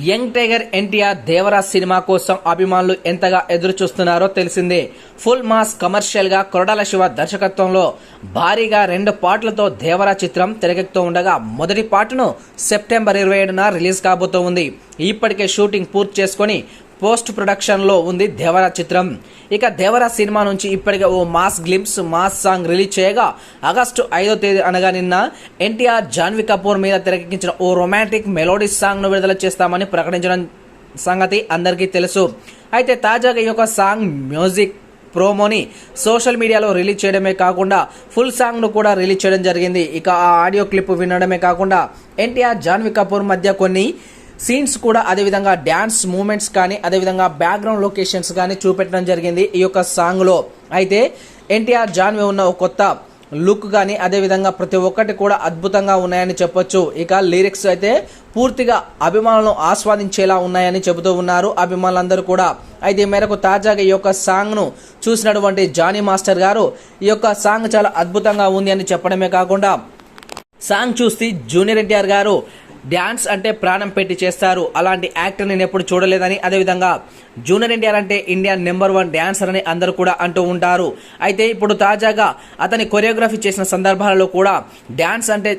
Young tiger NTR Devara cinema కోసం అభిమానులు ఎంతగా ఎదురు చూస్తున్నారో తెలిసిందే. ఫుల్ మాస్ కమర్షియల్గా కొరడాల శివ దర్శకత్వంలో భారీగా రెండు పాటలతో దేవరా చిత్రం తెరకెక్కుతూ ఉండగా మొదటి పాటను సెప్టెంబర్ ఇరవై ఏడున రిలీజ్ కాబోతూ ఉంది ఇప్పటికే షూటింగ్ పూర్తి చేసుకొని పోస్ట్ ప్రొడక్షన్లో ఉంది దేవరా చిత్రం. ఇక దేవరా సినిమా నుంచి ఇప్పటికే ఓ mass glimpse mass song release చేయగా ఆగస్టు ఐదో తేదీ అనగా నిన్న ఎన్టీఆర్ జాన్వి కపూర్ మీద తెరకెక్కించిన ఓ రొమాంటిక్ మెలోడీ సాంగ్ను విడుదల చేస్తామని ప్రకటించడం సంగతి అందరికీ తెలుసు. అయితే తాజాగా ఈ యొక్క సాంగ్ మ్యూజిక్ ప్రోమోని సోషల్ మీడియాలో రిలీజ్ చేయడమే కాకుండా ఫుల్ సాంగ్ను కూడా రిలీజ్ చేయడం జరిగింది. ఇక ఆ ఆడియో క్లిప్ వినడమే కాకుండా ఎన్టీఆర్ జాన్వి కపూర్ మధ్య కొన్ని సీన్స్ కూడా అదేవిధంగా డ్యాన్స్ మూమెంట్స్ కానీ అదేవిధంగా బ్యాక్గ్రౌండ్ లొకేషన్స్ కానీ చూపెట్టడం జరిగింది ఈ యొక్క సాంగ్లో అయితే ఎన్టీఆర్ జాన్వి ఉన్న ఒక కొత్త లుక్ కానీ అదేవిధంగా ప్రతి ఒక్కటి కూడా అద్భుతంగా ఉన్నాయని చెప్పొచ్చు. ఇక లిరిక్స్ అయితే పూర్తిగా అభిమానులను ఆస్వాదించేలా ఉన్నాయని చెబుతూ ఉన్నారు అభిమానులందరూ కూడా. అయితే ఈ మేరకు తాజాగా ఈ యొక్క సాంగ్ను చూసినటువంటి జానీ మాస్టర్ గారు ఈ యొక్క సాంగ్ చాలా అద్భుతంగా ఉంది అని చెప్పడమే కాకుండా సాంగ్ చూసి జూనియర్ ఎన్టీఆర్ గారు డ్యాన్స్ అంటే ప్రాణం పెట్టి చేస్తారు. అలాంటి యాక్టర్ నేను ఎప్పుడు చూడలేదని. అదేవిధంగా జూనియర్ ఎన్టీఆర్ అంటే ఇండియా నెంబర్ వన్ డ్యాన్సర్ అని అందరూ కూడా అంటూ ఉంటారు. అయితే ఇప్పుడు తాజాగా అతని కొరియోగ్రఫీ చేసిన సందర్భాలలో కూడా డ్యాన్స్ అంటే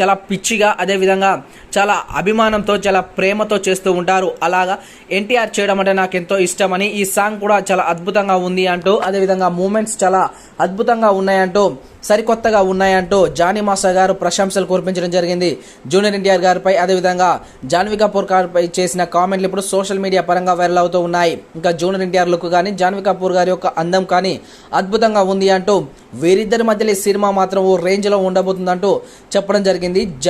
చాలా పిచ్చిగా అదేవిధంగా చాలా అభిమానంతో చాలా ప్రేమతో చేస్తూ ఉంటారు. అలాగా ఎన్టీఆర్ చేయడం అంటే నాకు ఎంతో ఇష్టమని ఈ సాంగ్ కూడా చాలా అద్భుతంగా ఉంది అంటూ అదేవిధంగా మూమెంట్స్ చాలా అద్భుతంగా ఉన్నాయంటూ సరికొత్తగా ఉన్నాయంటూ జానీ మాస్టర్ గారు ప్రశంసలు కురిపించడం జరిగింది. జూనియర్ ఎన్టీఆర్ గారిపై అదేవిధంగా జాన్వీ కపూర్ గారిపై చేసిన కామెంట్లు ఇప్పుడు సోషల్ మీడియా పరంగా వైరల్ అవుతూ ఉన్నాయి. ఇంకా జూనియర్ ఎన్టీఆర్ లుక్ కానీ జాన్వీ కపూర్ గారి యొక్క అందం కానీ అద్భుతంగా ఉంది అంటూ వీరిద్దరి మధ్యలో ఈ సినిమా మాత్రం ఓ రేంజ్లో ఉండబోతుందంటూ చెప్పడం జరిగింది.